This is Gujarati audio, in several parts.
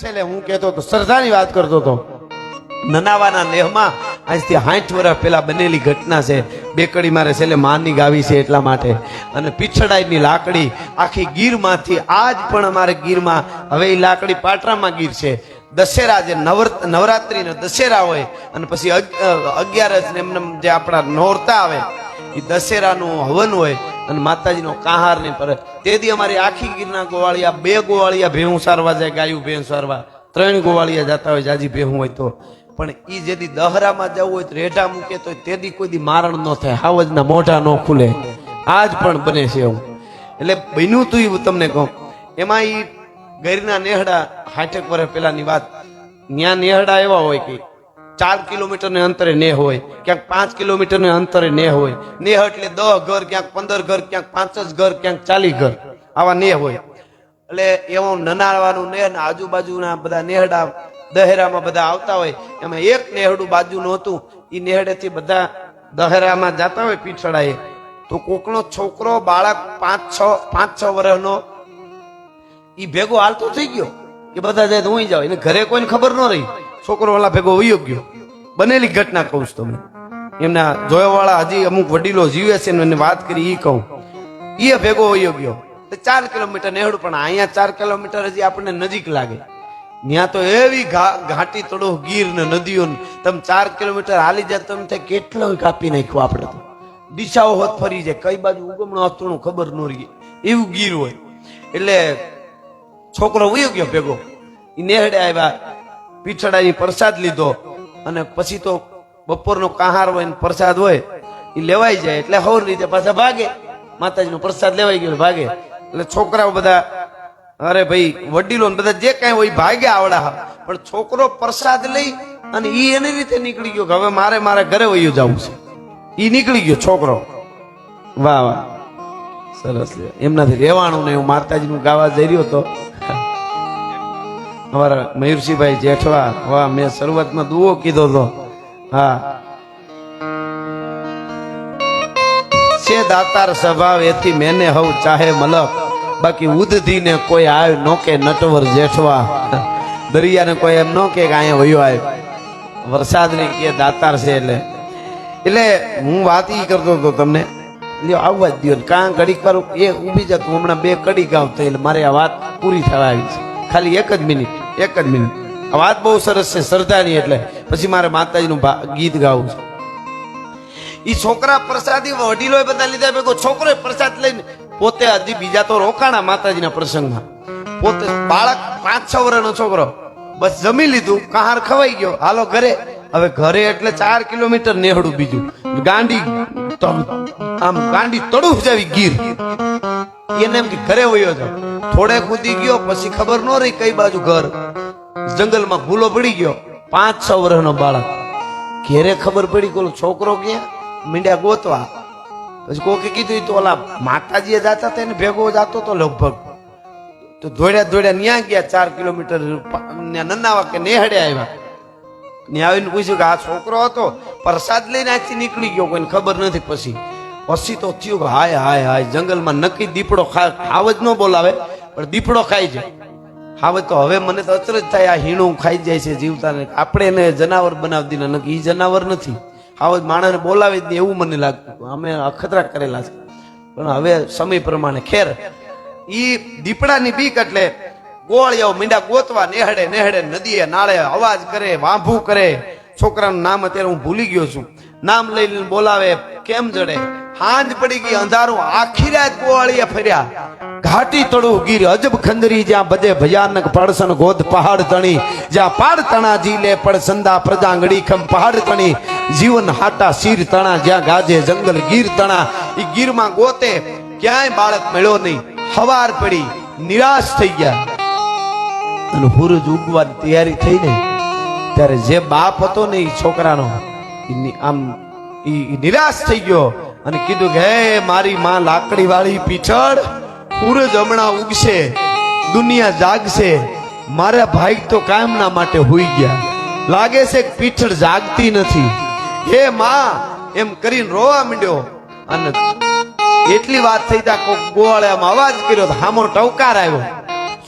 છેલ્લે હું કહેતો હતો શ્રદ્ધાની વાત કરતો હતો નનાવાના નેહમાં આજથી સાઠ વર્ષ પહેલાં બનેલી ઘટના છે. બેકડી મારે છેલ્લે માની ગાવી છે એટલા માટે. અને પીછડાઈની લાકડી આખી ગીરમાંથી, આજ પણ અમારે ગીરમાં, હવે એ લાકડી પાટરામાં ગીર છે. દશેરા જે નવર નવરાત્રિનો દશેરા હોય, અને પછી અગિયારસ ને એમને જે આપણા નોરતા આવે, એ દશેરાનું હવન હોય અને માતાજીનો કાહાર નહીં પર તેથી અમારી આખી ગીરના ગોવાળિયા, બે ગોવાળિયા ભેહું સારવા જાય, ગાયું ભેહું સારવા. ત્રણ ગોવાળિયા જતા હોય, જાજી ભેહું હોય તો. પણ એ જેથી દહરામાં જવું હોય તો રેઢા મૂકે તો તેદી કોઈ દી મારણ ન થાય. હાવજના મોઢા ન ખુલે. આજ પણ બને છે એવું. એટલે બન્યું તું એવું તમને કહું. એમાં એ ગરીના નેહડા હાઠેક વર્ષ પહેલાની વાત. ત્યાં નેહડા એવા હોય કે ચાર કિલોમીટર ને અંતરે ને હોય, ક્યાંક પાંચ કિલોમીટર ને અંતરે ને હોય. નેહ એટલે દસ ઘર, ક્યાંક પંદર ઘર, ક્યાંક પાંચ જ ઘર, ક્યાંક ચાલી ઘર. આવા ને હોય. એટલે એવું નનાળવાનું નેહ ને આજુબાજુના બધા નેહડા દહેરામાં બધા આવતા હોય, એમાં એક નેહડું બાજુનું હતું એ નેહડેથી બધા દહેરામાં જતા હોય પીઠડાએ તો કોકનો છોકરો, બાળક પાંચ છ પાંચ છ વર્ષનો એ ભેગો હાલતો થઈ ગયો એ બધા જાય તો હું જાવ એને ઘરે કોઈને ખબર ન રહી. છોકરો વાળા ભેગો વયો ગયો. બનેલી ઘટના કહું છું તમને. એમના જોયાવાળા હજી અમુક વડીલો જીવે છે એને વાત કરી એ કહું. એ ભેગો વયો ગયો. ચાર કિલોમીટર નેહડું પણ અહીંયા ચાર કિલોમીટર હજી આપણને નજીક લાગે. ત્યાં તો એવી ઘાટી તળો ગીર ને નદીઓ તમે ચાર કિલોમીટર હાલી જાય તમે થાય કેટલો કાપી નાખ્યું આપણે તો. દિશાઓ હોત ફરી જાય. કઈ બાજુ ઉગમણો અથડું ખબર ન રહી. એવું ગીર હોય. એટલે છોકરો વયો ગયો ભેગો. એ નેહડે આવ્યા. પીછડાની પ્રસાદ લીધો. અને પછી તો બપોરનો કાહાર હોય પ્રસાદ હોય એ લેવાઈ જાય. એટલે હવર રીતે પાછા ભાગે. માતાજીનો પ્રસાદ લેવાઈ ગયો ભાગે. એટલે છોકરાઓ બધા, અરે ભાઈ, વડીલો બધા જે કાંઈ હોય ભાગ્યા આવડા. પણ છોકરો પ્રસાદ લઈ અને એ એની રીતે નીકળી ગયો કે હવે મારે મારે ઘરે વયું જવું છે. એ નીકળી ગયો છોકરો. વાહ વાહ. સરસ. એમનાથી રહેવાનું ને હું માતાજીનું ગાવા જઈ રહ્યો તો અમારા મયુરસિંહભાઈ જેઠવા વાહ મેં શરૂઆતમાં દુઓ કીધો તો. હા. છે દાતાર સ્વભાવ, એથી મેને હવ ચાહે મલક. બાકી ઉદધી ને કોઈ આવ નો કે નટવર જેઠવા. દરિયાને કોઈ એમ નો કે અહીંયા વયો આવ્યો વરસાદ ને કે દાતાર છે એટલે. એટલે હું વાત એ કરતો હતો તમને, લ્યો આવવા જ દો કાં ઘડીક પર એ ઊભી જતું હમણાં બે કડી ગાવ એટલે મારે આ વાત પૂરી થવા આવી છે. ખાલી એક જ મિનિટ. એક જ મિનિટ. આ વાત બહુ સરસ છે, શ્રદ્ધાની એટલે. પછી મારે માતાજીનું ગીત ગાવું છે. એ છોકરા પ્રસાદી વડીલોએ બધા લીધા ભેગો. છોકરો પ્રસાદ લઈને પોતે હજી બીજા તો રોકાણા માતાજીના પ્રસંગમાં. પોતે બાળક પાંચ છ વર્ષનો છોકરો. બસ જમી લીધું, કહાર ખવાઈ ગયો. હાલો ઘરે. હવે ઘરે એટલે ચાર કિલોમીટર નેહડું બીજું. ગાંડી. આમ ગાંડી તડુફ જાવી ગીર. એને એમ કે ઘરે વયો જાવ થોડે કૂદી ગયો, પછી ખબર ન રહી કઈ બાજુ ઘર. જંગલમાં ભૂલો પડી ગયો. પાંચ છ વર્ષનો બાળક. ઘેરે ખબર પડી કે છોકરો ક્યાં? મીંડ્યા ગોતવા. પછી કોકે કીધું તો ઓલા માતાજીએ જાતા હતા, એને ભેગો જાતો તો લગભગ. તો દોડ્યા દોડ્યા ન્યા ગયા, ચાર કિલોમીટર ન્યા નન્નાવા કે નેહડે આવ્યા. ને આવીને પૂછ્યું કે આ છોકરો હતો? પ્રસાદ લઈને આજથી નીકળી ગયો, કોઈને ખબર નથી પછી. પછી તો થયું કે હાય હાય હાય, જંગલમાં નક્કી દીપડો ખા હાવજ ન બોલાવે, પણ દીપડો ખાઈ જાય. હાવે તો હવે મને તો અચરજ થાય, આ હીણું ખાઈ જાય છે જીવતાને. આપણે એને જનાવર બનાવી દીધા નક્કી એ જનાવર નથી. હાવે માણસને બોલાવી જ એવું મને લાગતું અમે અખતરા કરેલા છે. પણ હવે સમય પ્રમાણે ખેર. ઈ દીપડાની બીક એટલે ગોળિયાઓ મીંડા ગોતવા નેહડે નેહડે નદીએ નાળે અવાજ કરે, વાંભું કરે. છોકરાનું નામ અત્યારે હું ભૂલી ગયો છું. નામ લઈ લઈને બોલાવે, કેમ જડે? હાંજ પડી ગઈ, અંધારું આખી રાત ગોળીએ ફર્યા. ઘાટી તળું ગીર, અજબ ખંદરી જ્યાં બજે ભયાનક પડસન ગોદ પહાડ તણી. જ્યાં પાડ તણા જીલે પડસંદા પ્રજાંગડી ખમ પહાડ તણી. જીવન હાટા શીર તણા, જ્યાં ગાજે જંગલ ગીર તણા. એ ગીરમાં ગોતે, ક્યાંય બાળક મળ્યો નહીં. હવાર પડી, નિરાશ થઈ ગયા. અને સૂરજ ઉગવાની તૈયારી થઈ ને, ત્યારે જે બાપ હતો ને એ છોકરાનો આમ, ઈ નિરાશ થઈ ગયો. અને કીધું કે, હે મારી માં લાકડી વાળી પીછળ સૂરજ હમણાં ઉગશે, દુનિયા જાગશે, મારા ભાઈ તો કાયમના માટે હોઈ ગયા. લાગે છે કે પીછળ જાગતી નથી. હે માં, એમ કરીને રોવા માંડ્યો. અને એટલી વાત થઈ તા કોક ગોવાળે આમ અવાજ કર્યો હામો ટવકાર આવ્યો.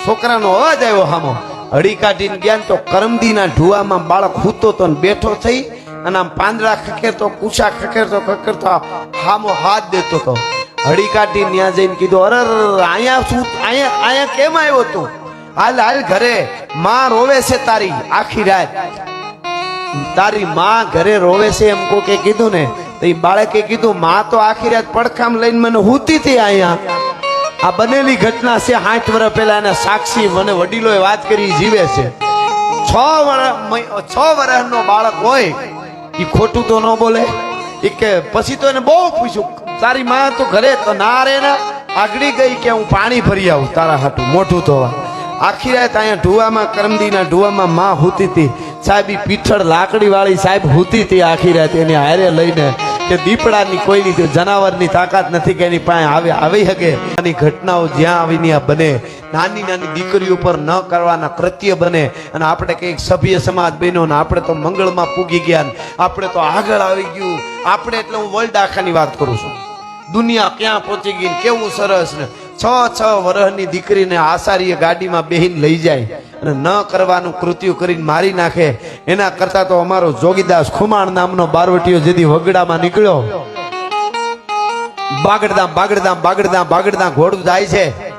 છોકરાનો અવાજ આવ્યો હામો. હળી કાઢીને ગયા તો કરમદીના ઢુવામાં બાળક હૂતો તો બેઠો થઈ અને આમ પાંદડા ખખેરતો કુશા ખખેરતો ખખેરતો, હામો હાથ દેતો તો. હળી કાઢીને ત્યાં જઈને કીધું અરે અહીંયા શું, અહીંયા અહીંયા કેમ આવ્યો તું? હાલ હાલ ઘરે, માં રોવે છે તારી, આખી રાત. તારી માં ઘરે રોવે છે એમ કોકે કીધું ને, તો એ બાળકે કીધું, માં તો આખી રાત પડખામ લઈને મને હૂતી હતી અહીંયા. આ બનેલી ઘટના છે આઠ વર્ષ પહેલા એના સાક્ષી મને વડીલોએ વાત કરી જીવે છે. છ વર્ષ છ વર્ષનો બાળક હોય એ ખોટું તો ન બોલે. એ કે પછી તો એને બહુ પૂછ્યું, તારી માં તો ઘરે તો ના રે ને. આગળી ગઈ કે હું પાણી ભરી આવું તારા હાટું, મોઢું ધોવા. આખી રાત અહીંયા ઢુવામાં, કરમદીના ઢુવામાં માં હૂતી હતી. સાહેબ પીઠળ લાકડી વાળી સાહેબ હૂતી હતી આખી રાત, એને હારે લઈને કે દીપડાની કોઈની જનાવરની તાકાત નથી કે એની પાસે આવે આવી શકે? આની ઘટનાઓ જ્યાં આવીને બને, નાની નાની દીકરીઓ પર ન કરવાના કૃત્ય બને. અને આપણે કંઈક સભ્ય સમાજ બન્યો ને આપણે તો મંગળમાં પૂગી ગયા ને આપણે તો આગળ આવી ગયું. આપણે એટલે હું વર્લ્ડ આખાની વાત કરું છું. દુનિયા ક્યાં પહોંચી ગઈ કેવું સરસ ને છ છ વર્ષની દીકરીને આસારીએ ગાડીમાં બેહીને લઈ જાય અને ન કરવાનું કૃત્યુ કરીને મારી નાખે. એના કરતા તો અમારો જોગીદાસ ખુમાણ નામનો બારવટીયો જેથી વગડામાં નીકળ્યો. બાગડદામ બાગડદામ બાગડદામ બાગડદામ ઘોડું જાય છે.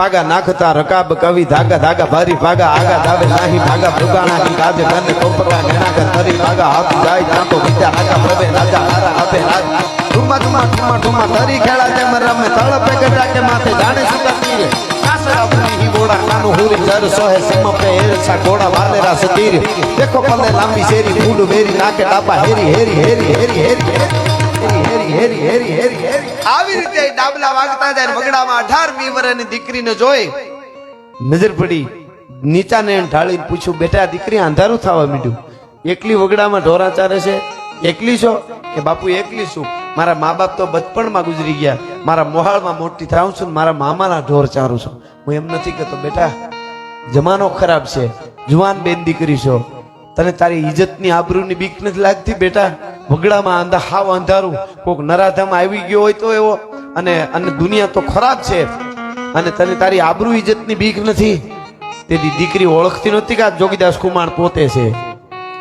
પાગા નાખતા, રકાબ, કવિ, ધાગા ધાગા, ભારી પાગા આગા દાવે નાહી, ભાગા ભુગાણા કી કાજે ગને કોપરવા ગણા કર તરી પાગા હાથ જાય તાંતો વિદ્યા આગા પ્રભે રાજા, હારા આપે રાજ ઠુમા ઠુમા ઠુમા ઠુમા તરી ખેલા તે મરમે તળપે ગડા કે માથે જાણે સુતા તીરે. કાસરા પુરી હી બોડા કાનો હુરી જર સોહે સિમ પે એરસા ગોડા વાલેરા સતીર. દેખો પલ્લે લાંબી શેરી ફૂડ વેરી, નાકે ડાપા હેરી હેરી હેરી હેરી હેરી. હેરી હેરી હેરી હેરી હેરી હેરી. આવી રીતે ડાબલા વાગતા જાય વગડામાં અઢાર વી વર્ષની દીકરીને જોઈ. નજર પડી. નીચાને ઢાળીને પૂછ્યું બેટા દીકરી અંધારું થવા માંડ્યું. એકલી વગડામાં ઢોરા ચારે છે? એકલી છો? કે બાપુ એકલી છું. મારા મા બાપ તો બચપણમાં ગુજરી ગયા. મારા મોહાળમાં મોટી થાઉં છું મારા મામાના ઢોર ચારું છું. હું એમ નથી કહેતો બેટા જમાનો ખરાબ છે. જુવાન બેન દીકરી છો. તને તારી ઇજ્જતની આબરૂની બીક નથી લાગતી બેટા? વગડામાં અંધા હાવ અંધારું. કોઈક નરાધામ આવી ગયો હોય તો એવો. અને અને દુનિયા તો ખરાબ છે. અને તને તારી આબરૂ ઇજ્જતની બીક નથી. તેથી દીકરી ઓળખતી નહોતી કે આ જોગીદાસ કુમાર પોતે છે.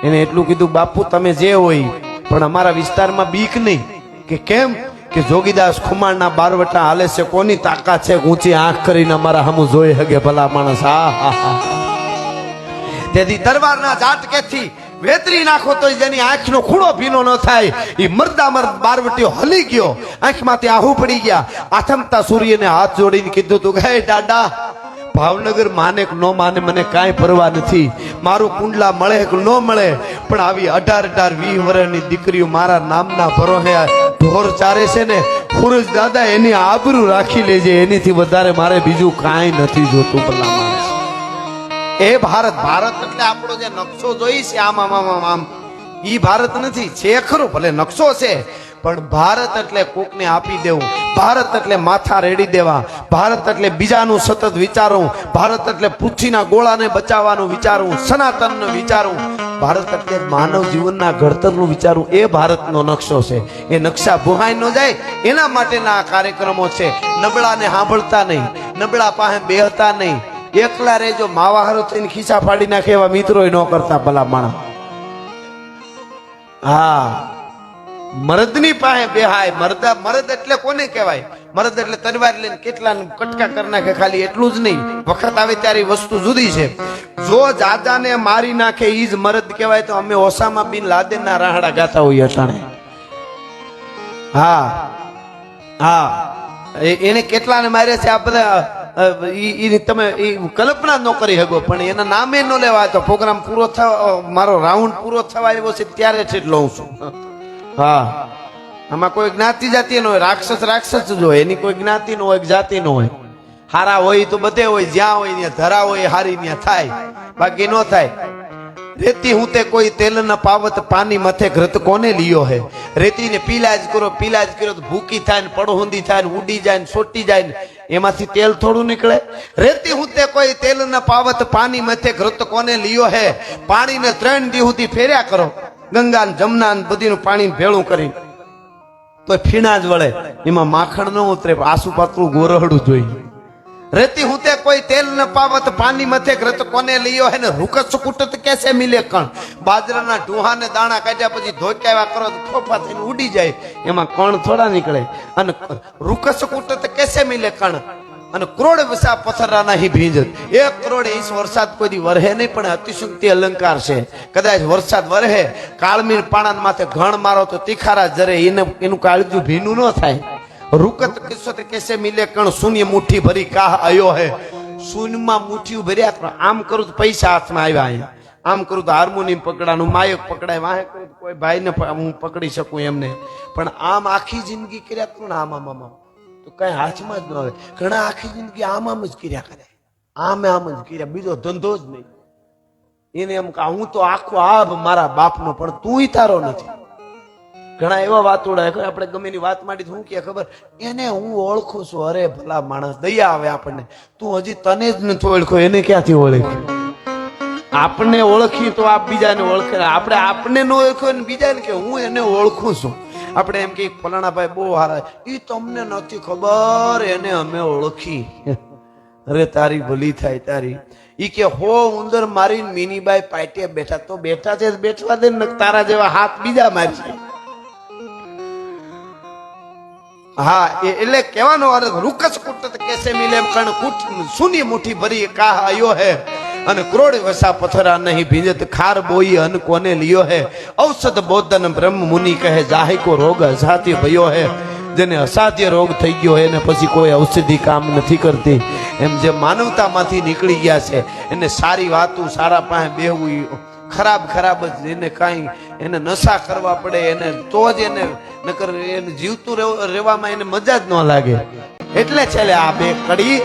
એને એટલું કીધું, બાપુ, તમે જે હોય, પણ અમારા વિસ્તારમાં બીક નહીં. કે કેમ? કે જોગીદાસ ખુમાણના બારવટા હાલે છે, કોની તાકાત છે? ઊંચી આંખ કરીને અમારા હમું જોઈ હગે ભલા માણસ. હા હા હા. તેથી દરબારના ઝાટકેથી વેતરી નાખો તો જેની આંખનો ખૂણો ભીનો ન થાય. એ મરદા મર્દ બારવટીઓ હલી ગયો. આંખમાંથી આહુ પડી ગયા. આથમતા સૂર્યને હાથ જોડીને કીધું તું હે દાદા, ભાવનગર માને કે ન માને મને કાંઈ પરવા નથી. મારું કુંડલા મળે કે ન મળે? પણ આવી અઢાર અઢાર વીસ વર્ષની દીકરીઓ મારા નામના ભરોહે ઢોર ચારે છે ને, ખુરજ દાદા એની આબરૂ રાખી લેજે. એનીથી વધારે મારે બીજું કાંઈ નથી જોતું ભલા માણસ એ ભારત. ભારત એટલે આપણો જે નકશો જોઈ છે આમ આમ આમ આમ. ઈ ભારત નથી છે ખરું ભલે નકશો છે પણ ભારત એટલે કોકને આપી દેવું. ભારત એટલે માથા રેડી દેવા. ભારત એટલે બીજાનું સતત વિચારવું. ભારત એટલે પૃથ્વીના ગોળાને બચાવવાનું વિચારવું સનાતનનું વિચારવું. ભારત એટલે માનવ જીવનના ઘડતરનું વિચારવું. એ ભારતનો નકશો છે. એ નકશા ભુહાઈ ન જાય. એના માટેના આ કાર્યક્રમો છે. નબળાને સાંભળતા નહીં. નબળા પાસે બેહતા નહીં. એકલા રેજો માવાહારો થઈને ખિસ્સા ફાડી નાખે એવા મિત્રો ન કરતા ભલા માણસ. હા. મરદની પાસે બેહાય, મરદ મરદ એટલે કોને કહેવાય? મરદ એટલે તલવાર લઈને કેટલા કટકા કરી નાખે ખાલી એટલું જ નહીં. વખત આવે ત્યારે વસ્તુ જુદી છે. જો જાદાને મારી નાખે એ જ મરદ કહેવાય તો અમે ઓસામા બિન લાદેનના રાહડા ગાતા હોઈએ અટાણે. હા. હા. એને કેટલાને માર્યા છે આ બધા? ઈ તમે એ કલ્પના ન કરી શકો, પણ એના નામે ન લેવા તો પ્રોગ્રામ પૂરો થવા મારો રાઉન્ડ પૂરો થવા આવ્યો છે ત્યારે જ લઉં છું. હા. આમાં કોઈ જ્ઞાતિ જાતિ ન હોય, રાક્ષસ રાક્ષસ જ હોય, એની કોઈ જ્ઞાતિ ન હોય, જાતિ ન હોય. હારા હોય તો બધે હોય, જ્યાં હોય ત્યાં ધરા હોય, હારી ત્યાં થાય, બાકી ન થાય. રેતી હું તે કોઈ તેલ ન પાવત, પાની મથે ઘૃત કોને લીયો હે? રેતીને પીલાજ કરો પીલાજ કરો તો ભૂકી થાય ને પડહુંદી થાય ને ઉડી જાય ને સોટી જાય ને એમાંથી તેલ થોડું નીકળે. રેતી હું તે કોઈ તેલ ન પાવત પાની મથે ઘૃત કોને લીયો હે? પાણીને ત્રણ દી સુધી ફેર્યા કરો. ગંગા ને જમના ને બધીનું પાણી ભેળું કરી તો ફીણા જ વળે. એમાં માખણ ન ઉતરે આસુ પાતળું ગોરહડું જોઈએ. રેતી હું તે કોઈ તેલ ન પાવત પાણી મથે રત કોને લીયો હે ને? રૂકસ કુટત કેસે મિલે કણ? બાજરાના ઢૂહાને દાણા કાઢ્યા પછી ધોક્યાવા કરો તો ફોફા થઈને ઉડી જાય. એમાં કણ થોડા નીકળે. અને રૂકસ કુટત કેસે મિલે કણ? અને કરોડ વસા પથરા નહીં ભીંજત. એક કરોડ ઇંચ વરસાદ કોઈ દી વરહે નહીં, પણ અતિશુક્તિ અલંકાર છે. કદાચ વરસાદ વરહે, કાળમીર પાણા માથે ઘણ મારો તો તીખારા જરે એને એનું કાળજું ભીનું ન થાય. રૂકત કિસ્સત કેસે મિલે કણ શૂન્ય મુઠ્ઠી ભરી કાહ આયો હે? શૂન્યમાં મુઠ્ઠી ભર્યા કરો આમ કરું તો પૈસા હાથમાં આવ્યા અહીંયા. આમ કરું તો હાર્મોનિયમ પકડાનું, માયક પકડાય, વાહે કરું કોઈ ભાઈને હું પકડી શકું એમને. પણ આમ આખી જિંદગી કર્યા કરું આમ આમ આમ તો કઈ હાથમાં જ ન આવે. ઘણા આખી જિંદગી આમ આમ જ કર્યા કરે. આમ આમ જ કર્યા. બીજો ધંધો જ નહીં. એને એમ કે, હું તો આખો આભ મારા બાપનો, પણ તું તારો નથી. ઘણા એવા વાતોડા ખબર આપણે ગમે એની વાત માંડી હું કે ખબર? એને હું ઓળખું છું. અરે ભલા માણસ, દયા આવે આપણને. તું હજી તને જ નથી ઓળખો એને ક્યાંથી ઓળખ આપણને ઓળખી તો આપ બીજાને ઓળખે. આપણે આપણને ન ઓળખો ને બીજાને કે હું એને ઓળખું છું. આપણે એમ કે ફલાણા ભાઈ બહુ હારા. એ તમને નથી ખબર, એને અમે ઓળખી. અરે તારી ભલી થાય તારી. ઈ કે, હો ઉંદર, મારી મિનીબાઈ પાટીએ બેઠા. તો બેઠા છે બેઠવા દે ને તારા જેવા હાથ બીજા મારશે. હા એટલે કહેવાનો અર્થ રૂકસ કુટત કેસે મિલે કણ કુટ સુની મુઠ્ઠી ભરી કાહ આયો હે? અને ક્રોડ વસા પથરા નહીં ભીંજત, ખાર બોઈ અન કોને લિયો હે? ઔષધ બોધન બ્રહ્મ મુનિ કહે, જાહે કો રોગ અસાધ્ય ભયો હે? જેને અસાધ્ય રોગ થઈ ગયો હોય એને પછી કોઈ ઔષધિ કામ નથી કરતી. એમ જે માનવતામાંથી નીકળી ગયા છે, એને સારી વાતું સારા પાસે બેહવું ખરાબ ખરાબ જ એને કાંઈ એને નશા કરવા પડે, એને તો જ એને નકર એને જીવતું રહેવ- રહેવામાં એને મજા જ ન લાગે. એટલે છેલ્લે આ બે કડી